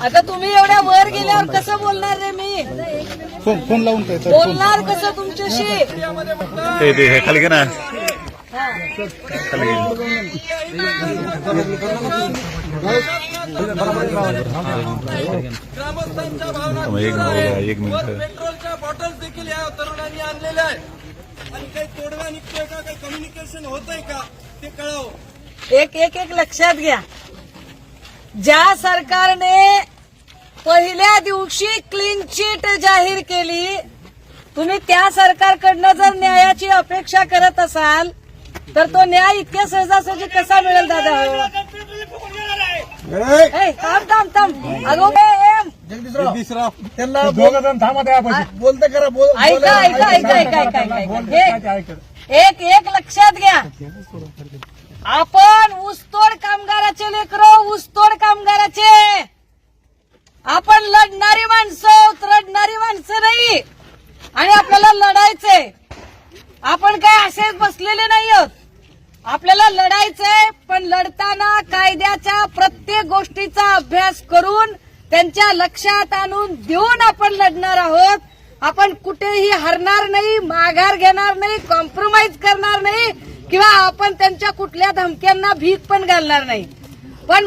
आता तुम्ही एवढ्या वर गेल्यावर कसं बोलणार रे मी? फोन फोन लावून बोलणार कसं तुमच्याशी? हे खाली घे ना. हा. खाली घे. ग्रामस्थांच्या भावना थांबा, एक मिनिट. पेट्रोलच्या बॉटल्स देखील या तरुणांनी आणलेल्या आहेत. आणि काही तोडगा निघतोय का? काही कम्युनिकेशन होतंय का? ते कळावं. एक एक एक लक्षात घ्या. ज्या सरकारने पहिल्या दिवशी क्लीन चिट जाहीर केली तुम्ही त्या सरकारकडनं जर न्यायाची अपेक्षा करत असाल तर तो न्याय इतक्या सहजासहजी कसा मिळेल दादा हो? थांब थांब थांब अगो ए, एम जगदीशराव त्यांना दोघ जण थांबा त्या बोलते करा बोल ऐका ऐका ऐका ऐका ऐका ऐका ऐका. हे एक एक लक्षात घ्या. आपण ऊसतोड कामगाराचे लेकरो ऊसतोड कामगाराचे. आपण लढणारी माणसं आहोत, रडणारी माणसं नाही. आणि आपल्याला लढायचंय. आपण काय असेच बसलेले नाही आहोत आपल्याला लढायचंय पण लढताना कायद्याच्या प्रत्येक गोष्टीचा अभ्यास करून त्यांच्या लक्षात आणून देऊन आपण लढणार आहोत. आपण कुठेही हरणार नाही माघार घेणार नाही कॉम्प्रोमाइज करणार नाही किंवा आपण त्यांच्या कुठल्या धमक्यांना भीक पण घालणार नाही. पण